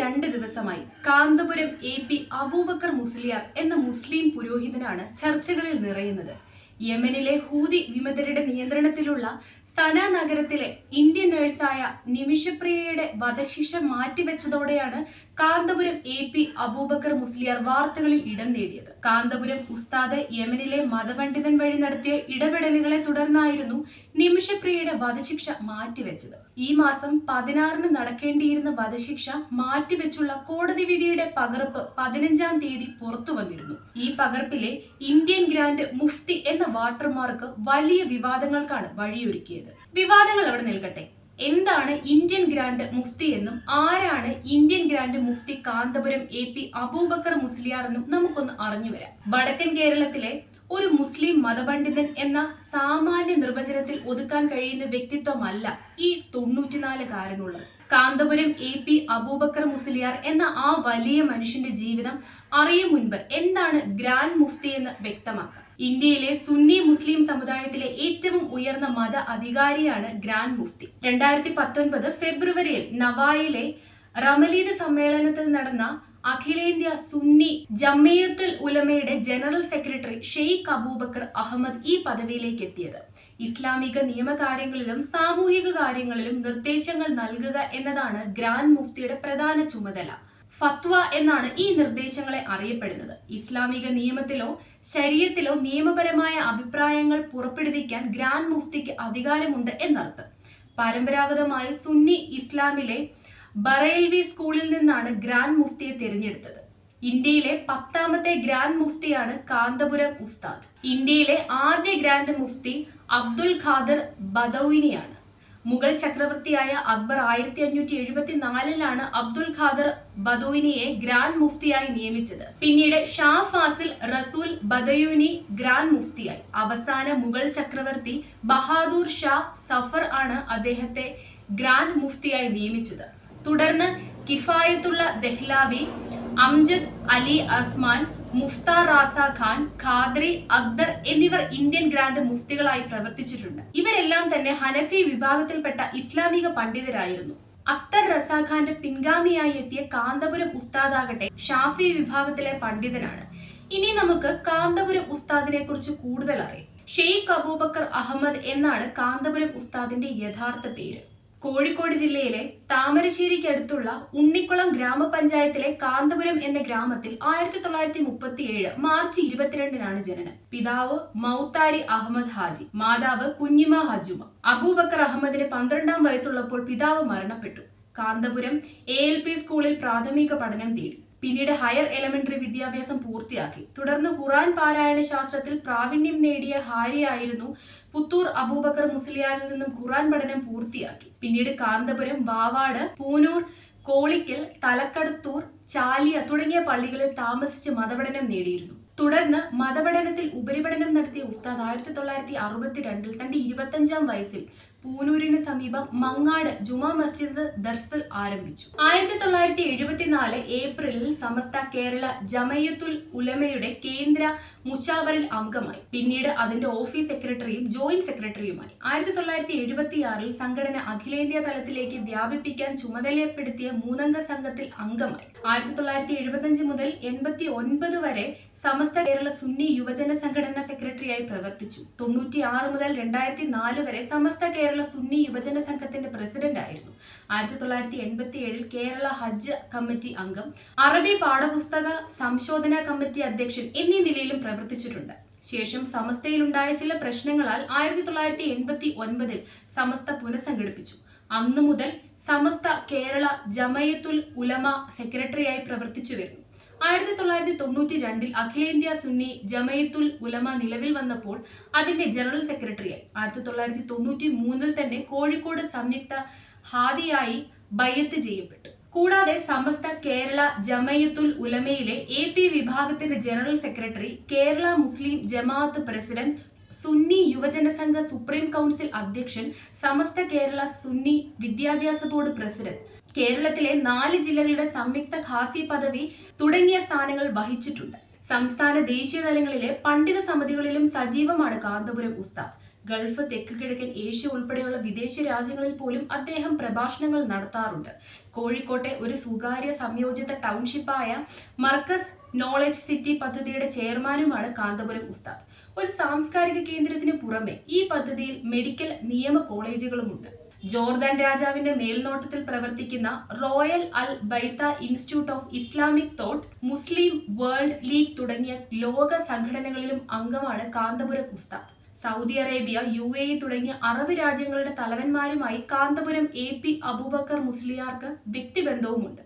രണ്ട് ദിവസമായി Kanthapuram A P Abubakar Musliyar എന്ന മുസ്ലിം പുരോഹിതനാണ് ചർച്ചകളിൽ നിറയുന്നത്. യമനിലെ ഹൂതി വിമതരുടെ നിയന്ത്രണത്തിലുള്ള സന നഗരത്തിലെ ഇന്ത്യൻ നഴ്സായ നിമിഷപ്രിയയുടെ വധശിക്ഷ മാറ്റിവെച്ചതോടെയാണ് കാന്തപുരം എ പി അബൂബക്കർ മുസ്ലിയാർ വാർത്തകളിൽ ഇടം നേടിയത്. കാന്തപുരം ഉസ്താദ് യമനിലെ മതപണ്ഡിതൻ വഴി നടത്തിയ ഇടപെടലുകളെ തുടർന്നായിരുന്നു നിമിഷപ്രിയയുടെ വധശിക്ഷ മാറ്റിവെച്ചത്. ഈ മാസം പതിനാറിന് നടക്കേണ്ടിയിരുന്ന വധശിക്ഷ മാറ്റിവെച്ചുള്ള കോടതി വിധിയുടെ പകർപ്പ് പതിനഞ്ചാം തീയതി പുറത്തു വന്നിരുന്നു. ഈ പകർപ്പിലെ ഇന്ത്യൻ ഗ്രാൻഡ് മുഫ്തി എന്ന വാട്ടർമാർക്ക് വലിയ വിവാദങ്ങൾക്കാണ് വഴിയൊരുക്കിയത്. വിവാദങ്ങൾ അവിടെ നിൽക്കട്ടെ. എന്താണ് ഇന്ത്യൻ ഗ്രാൻഡ് മുഫ്തി എന്നും ആരാണ് ഇന്ത്യൻ ഗ്രാൻഡ് മുഫ്തി കാന്തപുരം എ പി അബൂബക്കർ മുസ്ലിയാർ എന്നും നമുക്കൊന്ന് അറിഞ്ഞു വരാം. വടക്കൻ കേരളത്തിലെ ഒരു മുസ്ലിം മതപണ്ഡിതൻ എന്ന സാമാന്യ നിർവചനത്തിൽ ഒതുക്കാൻ കഴിയുന്ന വ്യക്തിത്വമല്ല ഈ തൊണ്ണൂറ്റിനാലുകാരനുള്ളത്. കാന്തപുരം എ പി അബൂബക്കർ മുസ്ലിയാർ എന്ന ആ വലിയ മനുഷ്യന്റെ ജീവിതം അറിയും മുൻപ് എന്താണ് ഗ്രാൻഡ് മുഫ്തി എന്ന് വ്യക്തമാക്കാം. ഇന്ത്യയിലെ സുന്നി മുസ്ലിം സമുദായത്തിലെ ഏറ്റവും ഉയർന്ന മത അധികാരിയാണ് ഗ്രാൻഡ് മുഫ്തി. രണ്ടായിരത്തി പത്തൊൻപത് ഫെബ്രുവരിയിൽ നവായിലെ റമലീദ് സമ്മേളനത്തിൽ നടന്ന അഖിലേന്ത്യാ സുന്നി ജമ്മയത്തുൽ ഉലമയുടെ ജനറൽ സെക്രട്ടറി ഷെയ്ഖ് അബൂബക്കർ അഹമ്മദ് ഈ പദവിയിലേക്ക് എത്തിയത്. ഇസ്ലാമിക നിയമകാര്യങ്ങളിലും സാമൂഹിക കാര്യങ്ങളിലും നിർദ്ദേശങ്ങൾ നൽകുക എന്നതാണ് ഗ്രാൻഡ് മുഫ്തിയുടെ പ്രധാന ചുമതല. ഫത്വ എന്നാണ് ഈ നിർദ്ദേശങ്ങളെ അറിയപ്പെടുന്നത്. ഇസ്ലാമിക നിയമത്തിലോ ശരീരത്തിലോ നിയമപരമായ അഭിപ്രായങ്ങൾ പുറപ്പെടുവിക്കാൻ ഗ്രാൻഡ് മുഫ്തിക്ക് അധികാരമുണ്ട് എന്നർത്ഥം. പരമ്പരാഗതമായി സുന്നി ഇസ്ലാമിലെ ബറേൽവി സ്കൂളിൽ നിന്നാണ് ഗ്രാൻഡ് മുഫ്തിയെ തിരഞ്ഞെടുത്തത്. ഇന്ത്യയിലെ പത്താമത്തെ ഗ്രാൻഡ് മുഫ്തിയാണ് കാന്തപുരം ഉസ്താദ്. ഇന്ത്യയിലെ ആദ്യ ഗ്രാൻഡ് മുഫ്തി അബ്ദുൽ ഖാദർ ബദൌനിയാണ്. മുഗൾ ചക്രവർത്തിയായ അക്ബർ ആയിരത്തി അഞ്ഞൂറ്റി എഴുപത്തി നാലിലാണ് അബ്ദുൽ ഖാദർ ബദോയിനിയെ ഗ്രാൻഡ് മുഫ്തിയായി നിയമിച്ചത്. പിന്നീട് ഷാ ഫാസിൽ റസൂൽ ബദയൂനി ഗ്രാൻഡ് മുഫ്തിയായി. അവസാന മുഗൾ ചക്രവർത്തി ബഹാദൂർ ഷാ സഫർ ആണ് അദ്ദേഹത്തെ ഗ്രാൻഡ് മുഫ്തിയായി നിയമിച്ചത്. തുടർന്ന് കിഫായത്തുള്ള ദഹ്ലാവി അംജദ് അലി അസ്മാൻ മുഫ്താർ റാസ ഖാൻ ഖാദ്രി അക്ബർ എന്നിവർ ഇന്ത്യൻ ഗ്രാൻഡ് മുഫ്തികളായി പ്രവർത്തിച്ചിട്ടുണ്ട്. ഇവരെല്ലാം തന്നെ ഹനഫി വിഭാഗത്തിൽപ്പെട്ട ഇസ്ലാമിക പണ്ഡിതരായിരുന്നു. അക്തർ റസാഖാന്റെ പിൻഗാമിയായി എത്തിയ കാന്തപുരം ഉസ്താദാകട്ടെ ഷാഫി വിഭാഗത്തിലെ പണ്ഡിതനാണ്. ഇനി നമുക്ക് കാന്തപുരം ഉസ്താദിനെ കുറിച്ച് കൂടുതൽ അറിയാം. ഷെയ്ഖ് അബൂബക്കർ അഹമ്മദ് എന്നാണ് കാന്തപുരം ഉസ്താദിന്റെ യഥാർത്ഥ പേര്. കോഴിക്കോട് ജില്ലയിലെ താമരശ്ശേരിക്കടുത്തുള്ള ഉണ്ണിക്കുളം ഗ്രാമപഞ്ചായത്തിലെ കാന്തപുരം എന്ന ഗ്രാമത്തിൽ ആയിരത്തി തൊള്ളായിരത്തി മുപ്പത്തി ഏഴ് മാർച്ച് ഇരുപത്തിരണ്ടിനാണ് ജനനം. പിതാവ് മൗത്താരി അഹമ്മദ് ഹാജി മാതാവ് കുഞ്ഞിമ ഹജുമ അബൂബക്കർ അഹമ്മദിന് പന്ത്രണ്ടാം വയസ്സുള്ളപ്പോൾ പിതാവ് മരണപ്പെട്ടു. കാന്തപുരം എ എൽ പി സ്കൂളിൽ പ്രാഥമിക പഠനം തേടി. പിന്നീട് ഹയർ എലമെന്ററി വിദ്യാഭ്യാസം പൂർത്തിയാക്കി. തുടർന്ന് ഖുറാൻ പാരായണ ശാസ്ത്രത്തിൽ പ്രാവീണ്യം നേടിയ ഹാരിയായിരുന്നു പുത്തൂർ അബൂബക്കർ മുസ്ലിയാരിൽ നിന്നും ഖുറാൻ പഠനം പൂർത്തിയാക്കി. പിന്നീട് കാന്തപുരം വാവാട് പൂനൂർ കോളിക്കൽ തലക്കടത്തൂർ ചാലിയ തുടങ്ങിയ പള്ളികളിൽ താമസിച്ച് മതപഠനം നേടിയിരുന്നു. തുടർന്ന് മതപഠനത്തിൽ ഉപരിപഠനം നടത്തിയ ഉസ്താദ് ആയിരത്തി തൊള്ളായിരത്തി അറുപത്തിരണ്ടിൽ തന്റെ ഇരുപത്തഞ്ചാം വയസ്സിൽ പൂനൂരിന് സമീപം മങ്ങാട് ജുമാ മസ്ജിദ് ദർസൽ ആരംഭിച്ചു. ആയിരത്തി തൊള്ളായിരത്തി എഴുപത്തിനാല് ഏപ്രിലിൽ സമസ്ത കേരള ജമയത്തുൽ ഉലമയുടെ കേന്ദ്ര മുഷാവറിൽ അംഗമായി. പിന്നീട് അതിന്റെ ഓഫീസ് സെക്രട്ടറിയും ജോയിന്റ് സെക്രട്ടറിയുമായി. ആയിരത്തി തൊള്ളായിരത്തി എഴുപത്തിയാറിൽ സംഘടന അഖിലേന്ത്യാ തലത്തിലേക്ക് വ്യാപിപ്പിക്കാൻ ചുമതലപ്പെടുത്തിയ മൂന്നംഗ സംഘത്തിൽ അംഗമായി. ആയിരത്തി തൊള്ളായിരത്തി എഴുപത്തിയഞ്ച് മുതൽ എൺപത്തി ഒൻപത് വരെ സമസ്ത കേരള സുന്നി യുവജന സംഘടന സെക്രട്ടറിയായി പ്രവർത്തിച്ചു. തൊണ്ണൂറ്റി ആറ് മുതൽ രണ്ടായിരത്തി നാല് വരെ സമസ്ത കേരള സുന്നി യുവജന സംഘത്തിന്റെ പ്രസിഡന്റ് ആയിരുന്നു. ആയിരത്തി തൊള്ളായിരത്തി എൺപത്തി ഏഴിൽ കേരള ഹജ്ജ് കമ്മിറ്റി അംഗം അറബി പാഠപുസ്തക സംശോധന കമ്മിറ്റി അധ്യക്ഷൻ എന്നീ നിലയിലും പ്രവർത്തിച്ചിട്ടുണ്ട്. ശേഷം സമസ്തയിലുണ്ടായ ചില പ്രശ്നങ്ങളാൽ ആയിരത്തി തൊള്ളായിരത്തി എൺപത്തി ഒൻപതിൽ സമസ്ത പുനഃസംഘടിപ്പിച്ചു. അന്നു മുതൽ സമസ്ത കേരള ജമയത്തുൽ ഉലമ സെക്രട്ടറിയായി പ്രവർത്തിച്ചു വരുന്നു. ആയിരത്തി തൊള്ളായിരത്തി തൊണ്ണൂറ്റി രണ്ടിൽ അഖിലേന്ത്യാ സുന്നി ജമയത്തുൽ ഉലമ നിലവിൽ വന്നപ്പോൾ അതിന്റെ ജനറൽ സെക്രട്ടറിയായി. ആയിരത്തി തൊള്ളായിരത്തി തൊണ്ണൂറ്റി മൂന്നിൽ തന്നെ കോഴിക്കോട് സംയുക്ത ഹാദിയായി ബയ്യത്ത് ചെയ്യപ്പെട്ടു. കൂടാതെ സമസ്ത കേരള ജമയത്തുൽ ഉലമയിലെ എ പി വിഭാഗത്തിന്റെ general secretary Kerala Muslim Jamaath president Sunni Yuvajana Sangha supreme council അധ്യക്ഷൻ സമസ്ത കേരള സുന്നി വിദ്യാഭ്യാസ ബോർഡ് പ്രസിഡന്റ് കേരളത്തിലെ നാല് ജില്ലകളുടെ സംയുക്ത ഖാസി പദവി തുടങ്ങിയ സ്ഥാനങ്ങൾ വഹിച്ചിട്ടുണ്ട്. സംസ്ഥാന ദേശീയ തലങ്ങളിലെ പണ്ഡിത സമിതികളിലും സജീവമാണ് കാന്തപുരം ഉസ്താദ്. ഗൾഫ് തെക്ക് കിഴക്കൻ ഏഷ്യ ഉൾപ്പെടെയുള്ള വിദേശ രാജ്യങ്ങളിൽ പോലും അദ്ദേഹം പ്രഭാഷണങ്ങൾ നടത്താറുണ്ട്. കോഴിക്കോട്ടെ ഒരു സ്വകാര്യ സംയോജിത ടൗൺഷിപ്പായ മർക്കസ് നോളജ് സിറ്റി പദ്ധതിയുടെ ചെയർമാനുമാണ് കാന്തപുരം ഉസ്താദ്. ഒരു സാംസ്കാരിക കേന്ദ്രത്തിന് പുറമെ ഈ പദ്ധതിയിൽ മെഡിക്കൽ നിയമ കോളേജുകളുമുണ്ട്. ജോർദാൻ രാജാവിന്റെ മേൽനോട്ടത്തിൽ പ്രവർത്തിക്കുന്ന royal Al Bayt institute of Islamic thought Muslim World League തുടങ്ങിയ ലോക സംഘടനകളിലും അംഗമാണ് കാന്തപുരം ഉസ്താദ്. സൗദി അറേബ്യ യു എ തുടങ്ങിയ അറബ് രാജ്യങ്ങളുടെ തലവന്മാരുമായി കാന്തപുരം എ പി അബൂബക്കർ മുസ്ലിയാർക്ക് വ്യക്തിബന്ധവുമുണ്ട്.